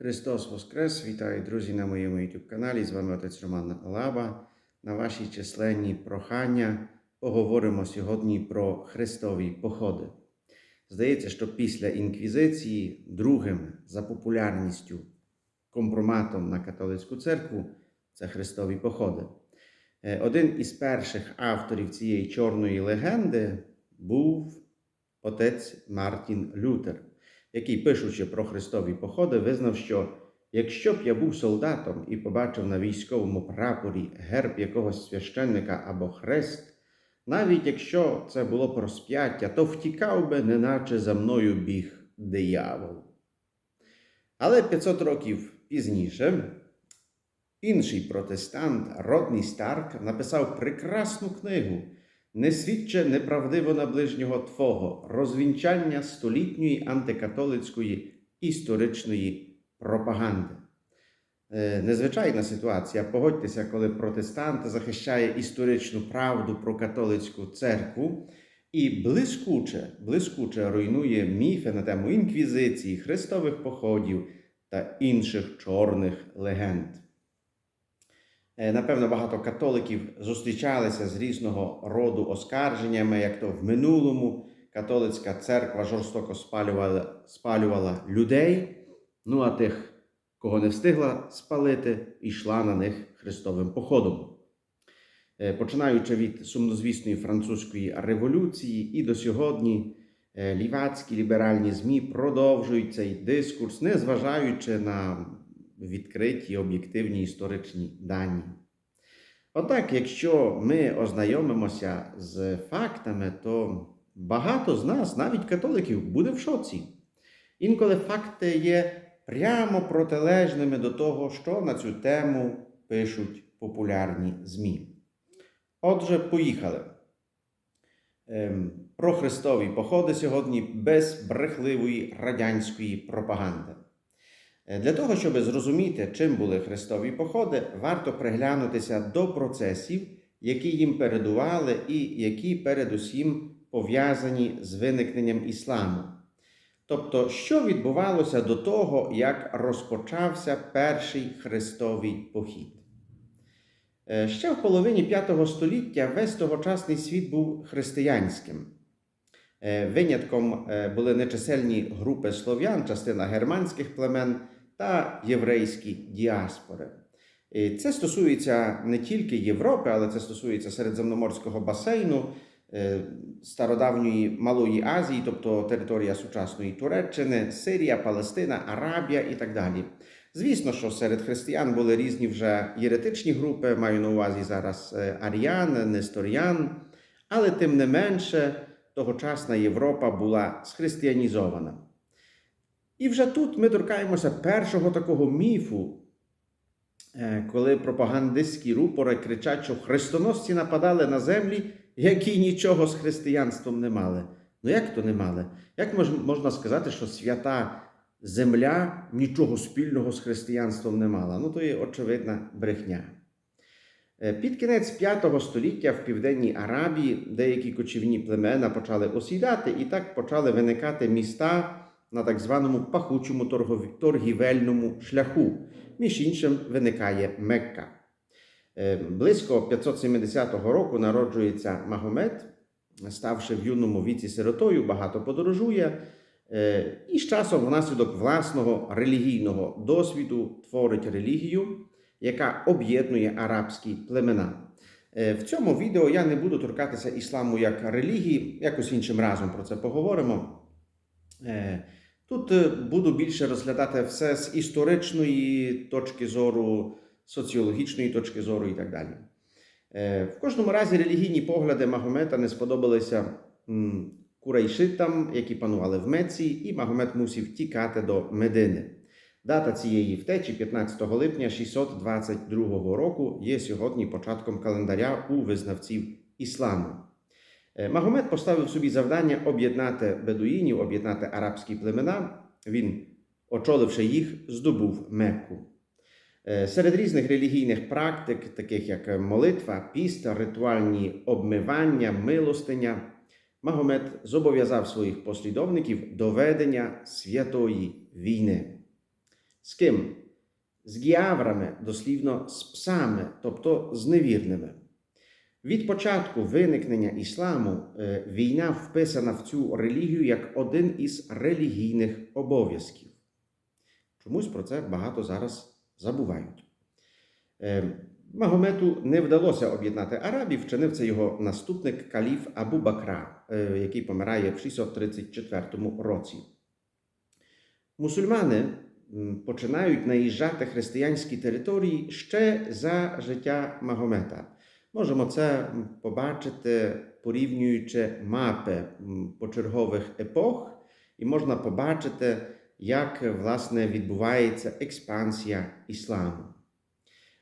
Христос Воскрес! Вітаю, друзі, на моєму YouTube каналі. З вами отець Роман Лаба. На ваші численні прохання поговоримо сьогодні про Христові походи. Здається, що після інквізиції другим за популярністю компроматом на католицьку церкву це Христові походи. Е, Один із перших авторів цієї чорної легенди був отець Мартін Лютер який, пишучи про Христові походи, визнав, що якщо б я був солдатом і побачив на військовому прапорі герб якогось священника або хрест, навіть якщо це було б розп'яття, то втікав би, неначе за мною біг диявол. Але 500 років пізніше інший протестант Родні Старк написав прекрасну книгу не свідче неправдиво на ближнього Твого розвінчання столітньої антикатолицької історичної пропаганди. Е, Незвичайна ситуація. Погодьтеся, коли протестант захищає історичну правду про католицьку церкву і блискуче, блискуче руйнує міфи на тему інквізиції, хрестових походів та інших чорних легенд. Е, Напевно, багато католиків зустрічалися з різного роду оскарженнями, як то в минулому католицька церква жорстоко спалювала, спалювала людей, ну а тих, кого не встигла спалити, йшла на них хрестовим походом. Е, Починаючи від сумнозвісної французької революції і до сьогодні е, лівацькі ліберальні ЗМІ продовжують цей дискурс, незважаючи на відкриті об'єктивні історичні дані. Однак, якщо ми ознайомимося з фактами, то багато з нас, навіть католиків, буде в шоці. Інколи факти є прямо протилежними до того, що на цю тему пишуть популярні ЗМІ. Отже, поїхали. Ем, Про Христові походи сьогодні без брехливої радянської пропаганди. Е, Для того, щоб зрозуміти, чим були хрестові походи, варто приглянутися до процесів, які їм передували, і які передусім пов'язані з виникненням ісламу. Тобто, що відбувалося до того, як розпочався перший хрестовий похід. Е, Ще в половині V століття весь тогочасний світ був християнським. Е, Винятком були нечисельні групи слов'ян, частина германських племен та єврейські діаспори. І Це стосується не тільки Європи, але це стосується Середземноморського басейну, е, стародавньої Малої Азії, тобто територія сучасної Туреччини, Сирія, Палестина, Арабія і так далі. Звісно, що серед християн були різні вже єретичні групи, маю на увазі зараз е, аріян, несторіян, але тим не менше тогочасна Європа була схристиянізована. І вже тут ми торкаємося першого такого міфу, е, коли пропагандистські рупори кричать, що хрестоносці нападали на землі, які нічого з християнством не мали. Ну як то не мали? Як можна сказати, що свята земля нічого спільного з християнством не мала? Ну то є очевидна брехня. Е, Під кінець V століття в південній Арабії деякі кочівні племена почали осідати, і так почали виникати міста на так званому пахучому торгівельному шляху. Між іншим виникає Мекка. Е, Близько 570 року народжується Магомед, ставши в юному віці сиротою, багато подорожує. е, І з часом, внаслідок власного релігійного досвіду, творить релігію, яка об'єднує арабські племена. Е, В цьому відео я не буду торкатися ісламу як релігії, якось іншим разом про це поговоримо. Тут е, буду більше розглядати все з історичної точки зору, соціологічної точки зору і так далі. Е, В кожному разі релігійні погляди Магомета не сподобалися курайшитам, які панували в Меції, і Магомед мусив тікати до Медини. Дата цієї втечі, 15 липня 622 року, є сьогодні початком календаря у визнавців ісламу. Е, Магомед поставив собі завдання об'єднати бедуїнів, об'єднати арабські племена. Він, очоливши їх, здобув Мекку. Е, Серед різних релігійних практик, таких як молитва, піст, ритуальні обмивання, милостиня, Магомед зобов'язав своїх послідовників до ведення святої війни. З ким? З гіаврами, дослівно з псами, тобто з невірними. Від початку виникнення ісламу е, війна вписана в цю релігію як один із релігійних обов'язків. Чомусь про це багато зараз забувають. Е, Магомету не вдалося об'єднати арабів, вчинив це його наступник каліф Абу Бакра, е, який помирає в 634 році. Мусульмани починають наїжджати християнські території ще за життя Магомета. Можемо це побачити, порівнюючи мапи почергових епох, і можна побачити, як власне відбувається експансія ісламу.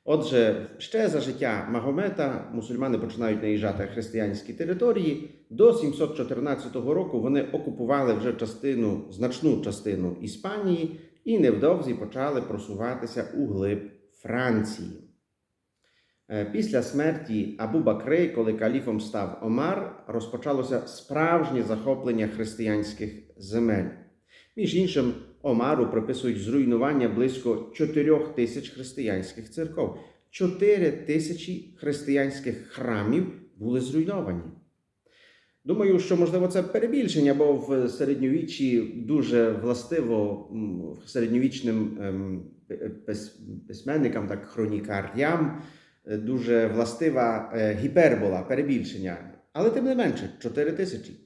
Отже, ще за життя Магомета мусульмани починають наїжджати християнські території. До 714 року вони окупували вже частину, значну частину Іспанії і невдовзі почали просуватися у глиб Франції. Е, Після смерті Абу Бакри, коли каліфом став Омар, розпочалося справжнє захоплення християнських земель. Між іншим, Омару приписують зруйнування близько 4 тисяч християнських церков. 4 тисячі християнських храмів були зруйновані. Думаю, що можливо це перебільшення, бо в середньовіччі дуже властиво середньовічним ем, пи- пис- письменникам, так хронікарям, дуже властива е, гіпербола, перебільшення. Але тим не менше, 4 тисячі.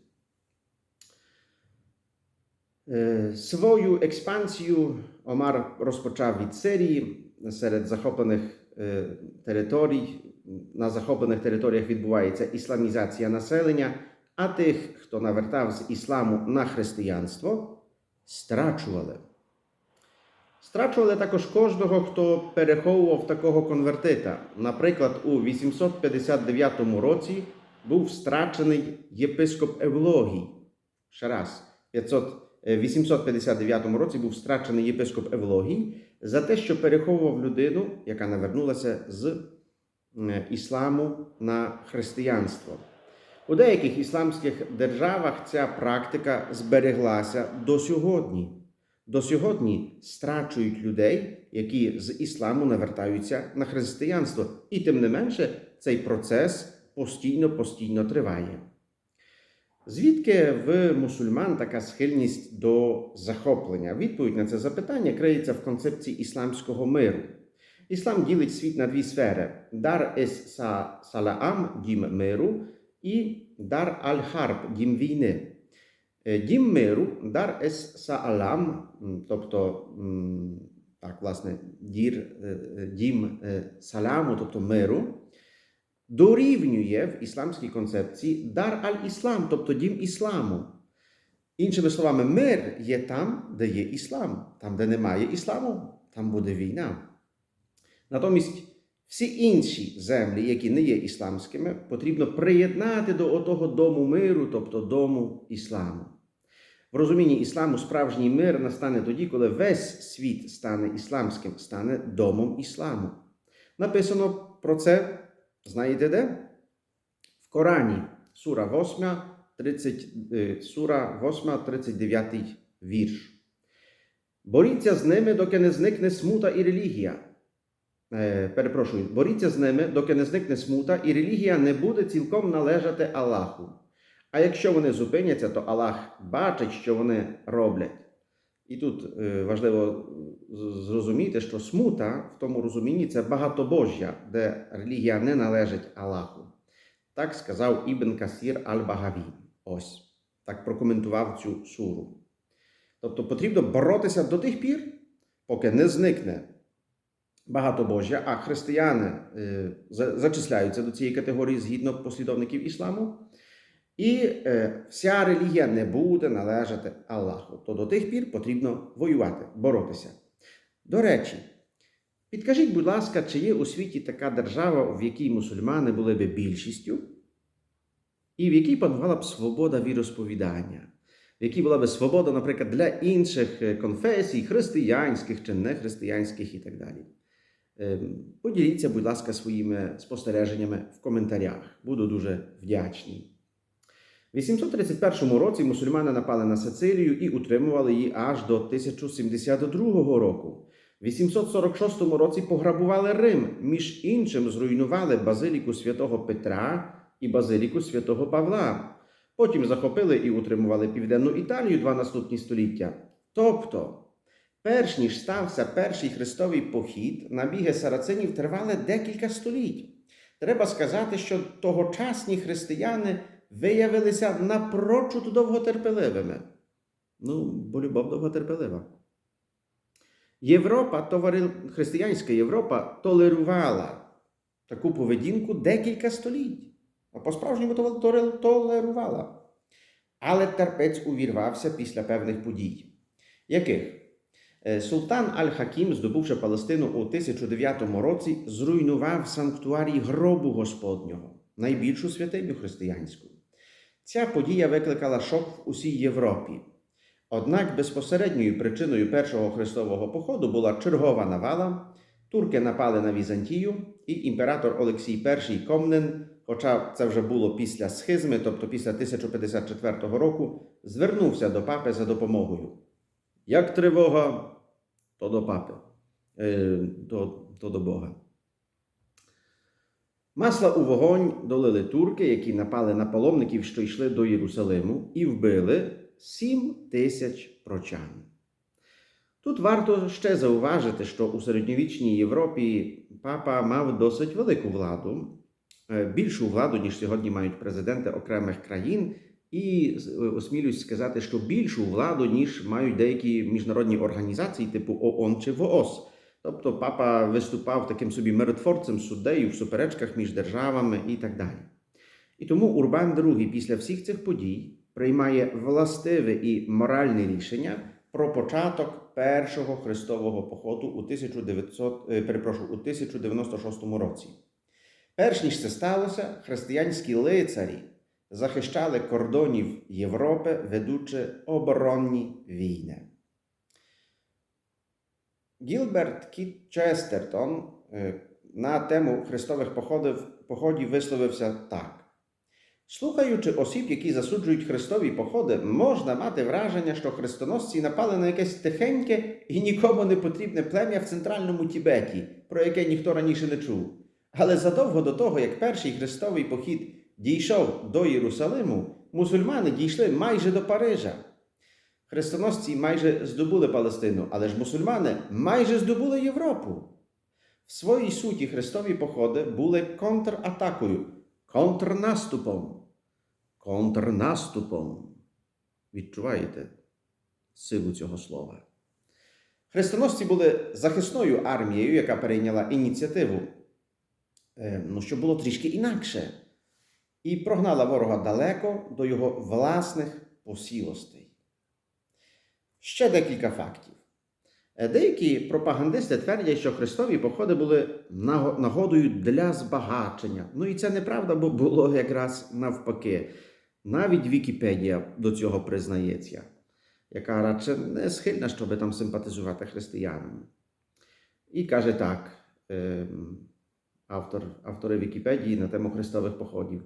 Е, Свою експансію Омар розпочав від Сирії серед захоплених е, територій. На захоплених територіях відбувається ісламізація населення, а тих, хто навертав з ісламу на християнство, страчували. Страчували також кожного, хто переховував такого конвертита. Наприклад, у 859 році був страчений єпископ Евлогій. Ще раз, 500, е, 859 році був страчений єпископ Евлогій за те, що переховував людину, яка навернулася з е, ісламу на християнство. У деяких ісламських державах ця практика збереглася до сьогодні. До сьогодні страчують людей, які з ісламу навертаються на християнство. І тим не менше, цей процес постійно-постійно триває. Звідки в мусульман така схильність до захоплення? Відповідь на це запитання криється в концепції ісламського миру. Іслам ділить світ на дві сфери: дар ес са салаам дім миру і дар аль-харб дім війни. Е, Дім миру, дар ес саалам, тобто так, власне, дір, е, е, дім саламу, тобто миру, дорівнює в ісламській концепції дар аль-іслам, тобто дім ісламу. Іншими словами, мир є там, де є іслам. Там, де немає ісламу, там буде війна. Натомість всі інші землі, які не є ісламськими, потрібно приєднати до отого дому миру, тобто дому ісламу. В розумінні ісламу справжній мир настане тоді, коли весь світ стане ісламським, стане домом ісламу. Написано про це, знаєте де? В Корані, сура 8, 30, е, сура 8, 39 вірш. Боріться з ними, доки не зникне смута і релігія. Е, перепрошую, боріться з ними, доки не зникне смута, і релігія не буде цілком належати Аллаху. А якщо вони зупиняться, то Аллах бачить, що вони роблять. І тут е, важливо зрозуміти, що смута в тому розумінні це багатобожжя, де релігія не належить Аллаху. Так сказав Ібн Касір Аль-Багаві. Ось так прокоментував цю суру. Тобто потрібно боротися до тих пір, поки не зникне багатобожжя, а християни е, зачисляються до цієї категорії згідно послідовників ісламу. І е, вся релігія не буде належати Аллаху. То до тих пір потрібно воювати, боротися. До речі, підкажіть, будь ласка, чи є у світі така держава, в якій мусульмани були би більшістю, і в якій панувала б свобода віросповідання, в якій була б свобода, наприклад, для інших е, конфесій, християнських чи нехристиянських і так далі. Ем, Поділіться, будь ласка, своїми спостереженнями в коментарях. Буду дуже вдячний. В 831 році мусульмани напали на Сицилію і утримували її аж до 1072 року. В 846 році пограбували Рим, між іншим зруйнували базиліку святого Петра і базиліку святого Павла. Потім захопили і утримували Південну Італію два наступні століття. Тобто, перш ніж стався перший хрестовий похід, набіги сарацинів тривали декілька століть. Треба сказати, що тогочасні християни виявилися напрочуд довготерпеливими. Ну, бо любов довготерпелива. Європа, товари... християнська Європа толерувала таку поведінку декілька століть. А по-справжньому тол- тол- толерувала. Але терпець увірвався після певних подій. Яких? Е, Султан Аль-Хакім, здобувши Палестину у 1009 році, зруйнував санктуарій гробу Господнього, найбільшу святиню християнську. Ця подія викликала шок в усій Європі. Однак безпосередньою причиною першого хрестового походу була чергова навала. Турки напали на Візантію, і імператор Олексій І Комнен, хоча це вже було після схизми, тобто після 1054 року, звернувся до папи за допомогою. Як тривога, то до папи, е, то, то до Бога. Масла у вогонь долили турки, які напали на паломників, що йшли до Єрусалиму, і вбили сім тисяч прочан. Тут варто ще зауважити, що у середньовічній Європі папа мав досить велику владу, е, більшу владу, ніж сьогодні мають президенти окремих країн, і е, осмілюсь сказати, що більшу владу, ніж мають деякі міжнародні організації, типу ООН чи ВООЗ. Тобто папа виступав таким собі миротворцем суддею в суперечках між державами і так далі. І тому Урбан II після всіх цих подій приймає властиве і моральне рішення про початок першого хрестового походу у 1900, е, перепрошую, у 1096 році. Перш ніж це сталося, християнські лицарі захищали кордонів Європи, ведучи оборонні війни. Гілберт Кіт Честертон е, на тему хрестових походів, походів висловився так. Слухаючи осіб, які засуджують хрестові походи, можна мати враження, що хрестоносці напали на якесь тихеньке і нікому не потрібне плем'я в центральному Тібеті, про яке ніхто раніше не чув. Але задовго до того, як перший хрестовий похід дійшов до Єрусалиму, мусульмани дійшли майже до Парижа. Хрестоносці майже здобули Палестину, але ж мусульмани майже здобули Європу. В своїй суті хрестові походи були контратакою, контрнаступом. Контрнаступом. Відчуваєте силу цього слова? Хрестоносці були захисною армією, яка перейняла ініціативу, е, ну, що було трішки інакше, і прогнала ворога далеко до його власних посілостей. Ще декілька фактів. Е, Деякі пропагандисти твердять, що хрестові походи були нагодою для збагачення. Ну і це неправда, бо було якраз навпаки. Навіть Вікіпедія до цього признається, яка радше не схильна, щоб там симпатизувати християнам. І каже так: ем, автор, автори Вікіпедії на тему хрестових походів.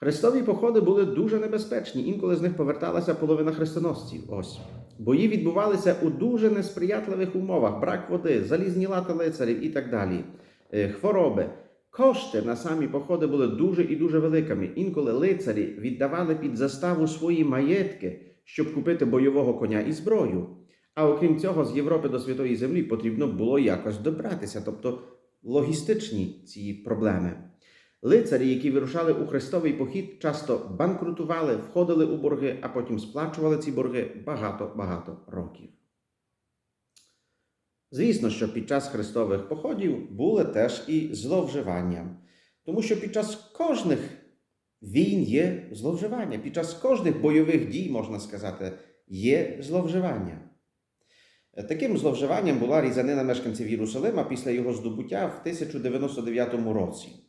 Хрестові походи були дуже небезпечні, інколи з них поверталася половина хрестоносців. Ось. Бої відбувалися у дуже несприятливих умовах: брак води, залізні лати лицарів і так далі. Е, Хвороби. Кошти на самі походи були дуже і дуже великими. Інколи лицарі віддавали під заставу свої маєтки, щоб купити бойового коня і зброю. А окрім цього, з Європи до Святої Землі потрібно було якось добратися, тобто логістичні ці проблеми. Лицарі, які вирушали у хрестовий похід, часто банкрутували, входили у борги, а потім сплачували ці борги багато-багато років. Звісно, що під час хрестових походів були теж і зловживання, тому що під час кожних війн є зловживання, під час кожних бойових дій, можна сказати, є зловживання. Таким зловживанням була різанина мешканців Єрусалима після його здобуття в 1099 році.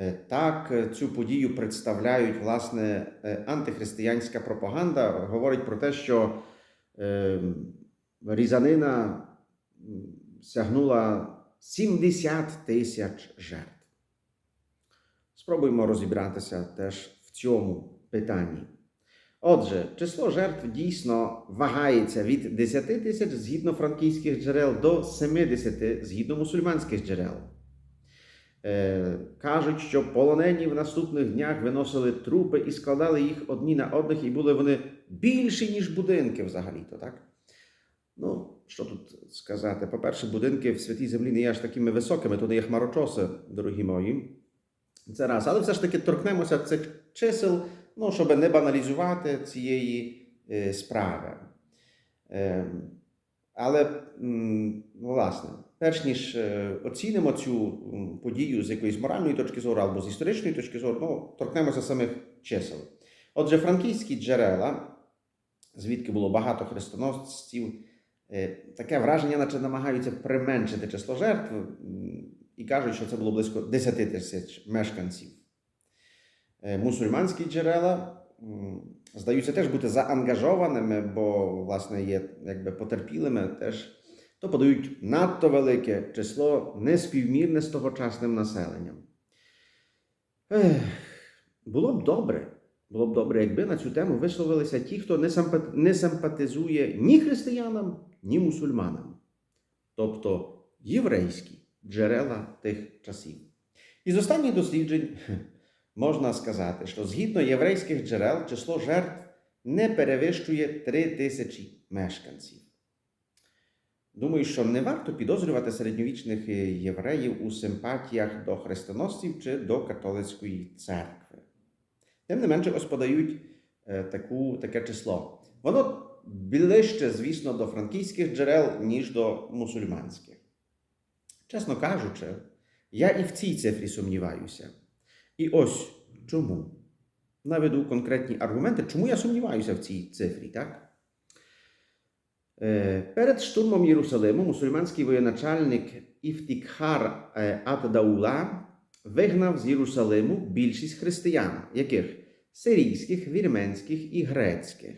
Е, Так, е, цю подію представляють власне е, антихристиянська пропаганда. Говорить про те, що е, різанина сягнула 70 тисяч жертв. Спробуємо розібратися теж в цьому питанні. Отже, число жертв дійсно вагається від 10 тисяч згідно франкійських джерел до 70 згідно мусульманських джерел. Е, кажуть, що полонені в наступних днях виносили трупи і складали їх одні на одних, і були вони більші, ніж будинки взагалі-то, так? Ну, що тут сказати? По-перше, будинки в святій землі не є аж такими високими, то не є хмарочоси, дорогі мої. Це раз. Але все ж таки торкнемося цих чисел, ну, щоб не баналізувати цієї е, справи. Але, власне, перш ніж е, оцінимо цю подію з якоїсь моральної точки зору або з історичної точки зору, ну, торкнемося самих чисел. Отже, франківські джерела, звідки було багато хрестоносців, е, таке враження, наче намагаються применшити число жертв і кажуть, що це було близько 10 тисяч мешканців. Е, Мусульманські джерела здаються теж бути заангажованими, бо, власне, є якби потерпілими теж, то подають надто велике число неспівмірне з тогочасним населенням. Ех, було б добре, було б добре, якби на цю тему висловилися ті, хто не, симпатизує ні християнам, ні мусульманам, тобто єврейські джерела тих часів. Із останніх досліджень можна сказати, що згідно єврейських джерел число жертв не перевищує 3 тисячі мешканців. Думаю, що не варто підозрювати середньовічних е, євреїв у симпатіях до хрестоносців чи до католицької церкви. Тим не менше, ось подають е, таку, таке число. Воно ближче, звісно, до франкійських джерел, ніж до мусульманських. Чесно кажучи, я і в цій цифрі сумніваюся. І ось чому. Наведу конкретні аргументи, чому я сумніваюся в цій цифрі, так? Е, Перед штурмом Єрусалиму мусульманський воєначальник Іфтікхар е, Ат-Даула вигнав з Єрусалиму більшість християн, яких сирійських, вірменських і грецьких.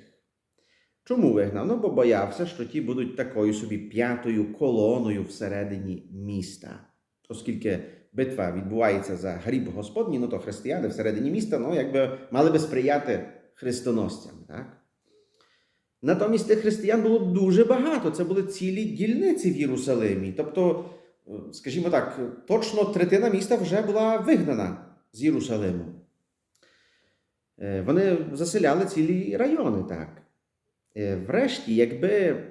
Чому вигнав? Ну, бо боявся, що ті будуть такою собі п'ятою колоною всередині міста. Оскільки битва відбувається за гріб Господній, ну то християни всередині міста ну, якби мали би сприяти хрестоносцям. Так? Натомість тих християн було дуже багато. Це були цілі дільниці в Єрусалимі. Тобто, скажімо так, точно третина міста вже була вигнана з Єрусалиму. Вони заселяли цілі райони, так. Врешті, якби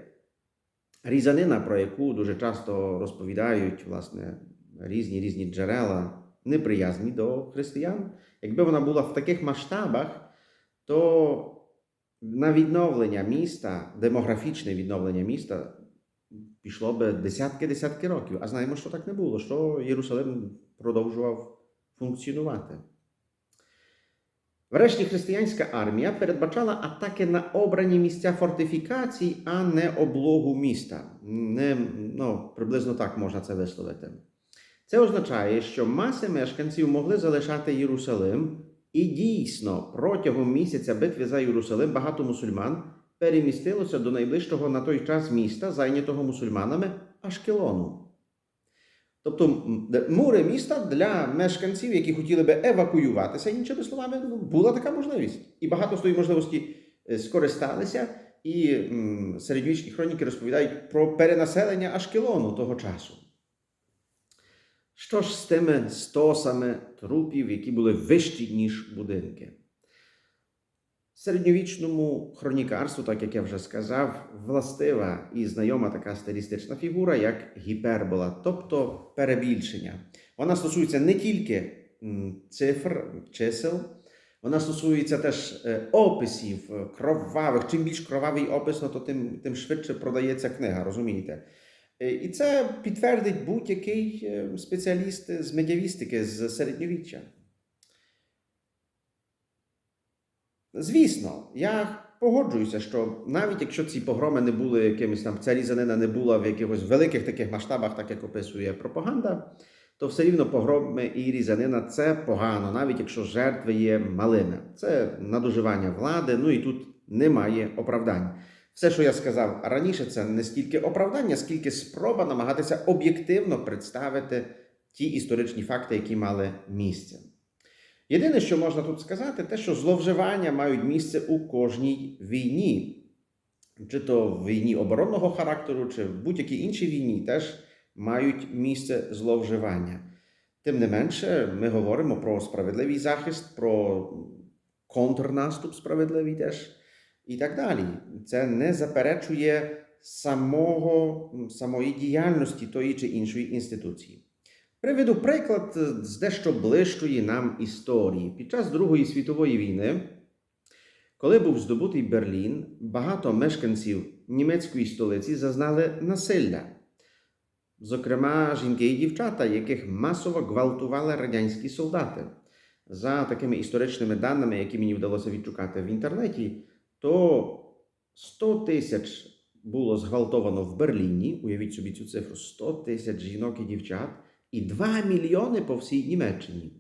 різанина, про яку дуже часто розповідають власне, різні різні джерела, неприязні до християн, якби вона була в таких масштабах, то на відновлення міста, демографічне відновлення міста, пішло би десятки-десятки років. А знаємо, що так не було, що Єрусалим продовжував функціонувати. Врешті християнська армія передбачала атаки на обрані місця фортифікацій, а не облогу міста. Не, ну, приблизно так можна це висловити. Це означає, що маси мешканців могли залишати Єрусалим, і дійсно протягом місяця битви за Єрусалим багато мусульман перемістилося до найближчого на той час міста, зайнятого мусульманами Ашкелону. Тобто м, мури міста для мешканців, які хотіли би евакуюватися, іншими словами, ну, була така можливість. І багато з тої можливості е, скористалися, і середньовічні хроніки розповідають про перенаселення Ашкелону того часу. Що ж з тими стосами трупів, які були вищі, ніж будинки? Середньовічному хронікарству, так як я вже сказав, властива і знайома така стилістична фігура, як гіпербола, тобто перебільшення. Вона стосується не тільки цифр, чисел, вона стосується теж описів кровавих. Чим більш кровавий опис, то тим, тим швидше продається книга, розумієте? Е, І це підтвердить будь-який е, спеціаліст з медіавістики з середньовіччя. Звісно, я погоджуюся, що навіть якщо ці погроми не були якимись там, ця різанина не була в якихось великих таких масштабах, так як описує пропаганда, то все рівно погроми і різанина це погано, навіть якщо жертви є малими. Це надоживання влади, ну і тут немає оправдань. Все, що я сказав раніше, це не стільки оправдання, скільки спроба намагатися об'єктивно представити ті історичні факти, які мали місце. Єдине, що можна тут сказати, те, що зловживання мають місце у кожній війні, чи то в війні оборонного характеру, чи в будь-якій іншій війні теж мають місце зловживання. Тим не менше, ми говоримо про справедливий захист, про контрнаступ справедливий теж і так далі. Це не заперечує самого, самої діяльності тої чи іншої інституції. Приведу приклад з дещо ближчої нам історії. Під час Другої світової війни, коли був здобутий Берлін, багато мешканців німецької столиці зазнали насилля. Зокрема, жінки і дівчата, яких масово гвалтували радянські солдати. За такими історичними даними, які мені вдалося відшукати в інтернеті, то 100 тисяч було зґвалтовано в Берліні. Уявіть собі цю цифру: 100 тисяч жінок і дівчат, і 2 мільйони по всій Німеччині.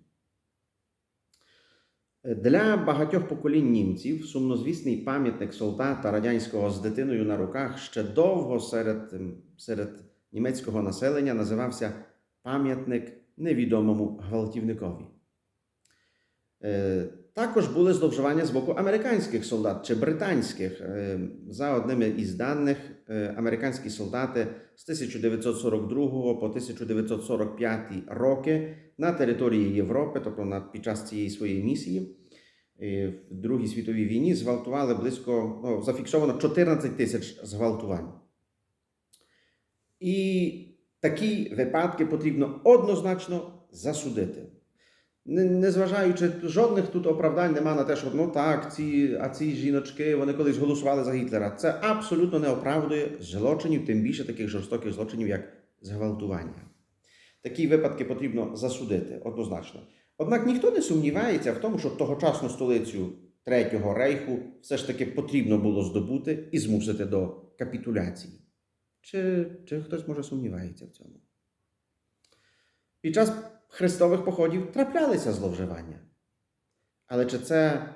Для багатьох поколінь німців сумнозвісний пам'ятник солдата радянського з дитиною на руках ще довго серед, серед німецького населення називався пам'ятник невідомому гвалтівникові. Також були зловживання з боку американських солдат чи британських. Е, За одними із даних, е, американські солдати з 1942 по 1945 роки на території Європи, тобто під час цієї своєї місії, е, в Другій світовій війні зґвалтували близько ну, зафіксовано 14 тисяч зґвалтувань. І такі випадки потрібно однозначно засудити. Не- Незважаючи, жодних тут оправдань нема на те, що ну так, ці, а ці жіночки вони колись голосували за Гітлера. Це абсолютно не оправдує злочинів, тим більше таких жорстоких злочинів, як зґвалтування. Такі випадки потрібно засудити однозначно. Однак ніхто не сумнівається в тому, що тогочасну столицю Третього рейху все ж таки потрібно було здобути і змусити до капітуляції. Чи, чи хтось може сумнівається в цьому? Під час хрестових походів траплялися зловживання. Але чи це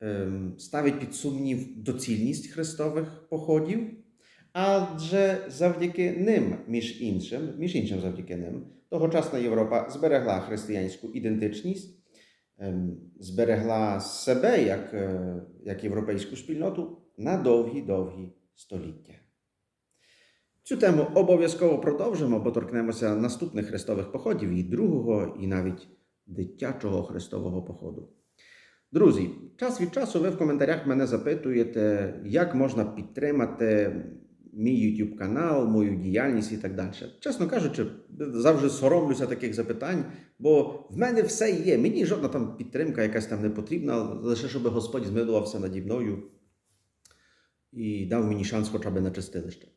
ем, ставить під сумнів доцільність хрестових походів? Адже завдяки ним, між іншим, між іншим завдяки ним, тогочасна Європа зберегла християнську ідентичність, ем, зберегла себе як, е, як європейську спільноту на довгі-довгі століття. Цю тему обов'язково продовжимо, бо торкнемося наступних хрестових походів і другого, і навіть дитячого хрестового походу. Друзі, час від часу ви в коментарях мене запитуєте, як можна підтримати мій YouTube канал, мою діяльність і так далі. Чесно кажучи, завжди соромлюся таких запитань, бо в мене все є. Мені жодна там підтримка якась там не потрібна, лише щоб Господь змилувався наді мною і дав мені шанс хоча б на чистилище.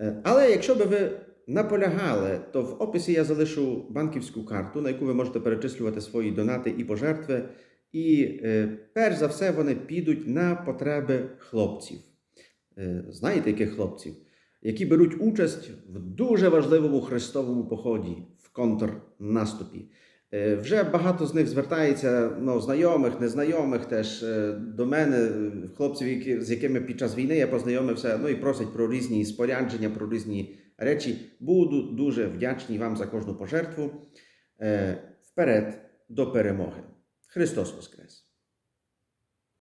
Е, Але якщо би ви наполягали, то в описі я залишу банківську карту, на яку ви можете перечислювати свої донати і пожертви. І е, перш за все вони підуть на потреби хлопців. Е, знаєте, яких хлопців? Які беруть участь в дуже важливому хрестовому поході в контрнаступі. Е, Вже багато з них звертається ну, знайомих, незнайомих теж е, до мене, е, хлопців, які, з якими під час війни я познайомився, ну і просять про різні спорядження, про різні речі. Буду дуже вдячний вам за кожну пожертву. Вперед до перемоги. Христос Воскрес!